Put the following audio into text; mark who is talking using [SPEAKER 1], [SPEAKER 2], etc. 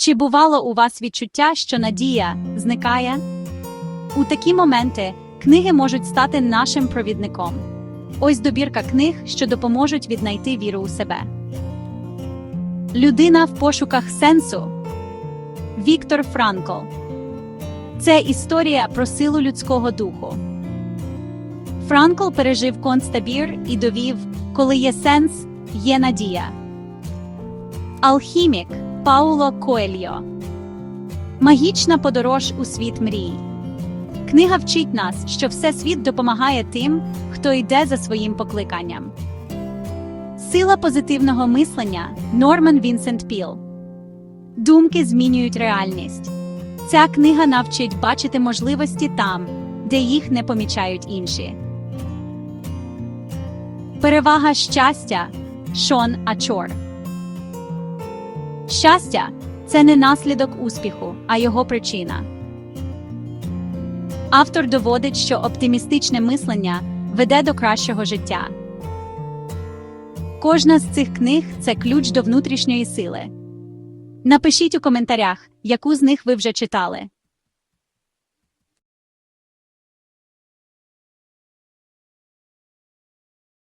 [SPEAKER 1] Чи бувало у вас відчуття, що надія зникає? У такі моменти книги можуть стати нашим провідником. Ось добірка книг, що допоможуть віднайти віру у себе. Людина в пошуках сенсу. Віктор Франкл. Це історія про силу людського духу. Франкл пережив концтабір і довів, коли є сенс, є надія. Алхімік Пауло Коельо. Магічна подорож у світ мрій. Книга вчить нас, що Всесвіт допомагає тим, хто йде за своїм покликанням. Сила позитивного мислення Норман Вінсент Піл. Думки змінюють реальність. Ця книга навчить бачити можливості там, де їх не помічають інші. Перевага щастя Шон Ачор. Щастя це не наслідок успіху, а його причина. Автор доводить, що оптимістичне мислення веде до кращого життя. Кожна з цих книг це ключ до внутрішньої сили. Напишіть у коментарях, яку з них ви вже читали.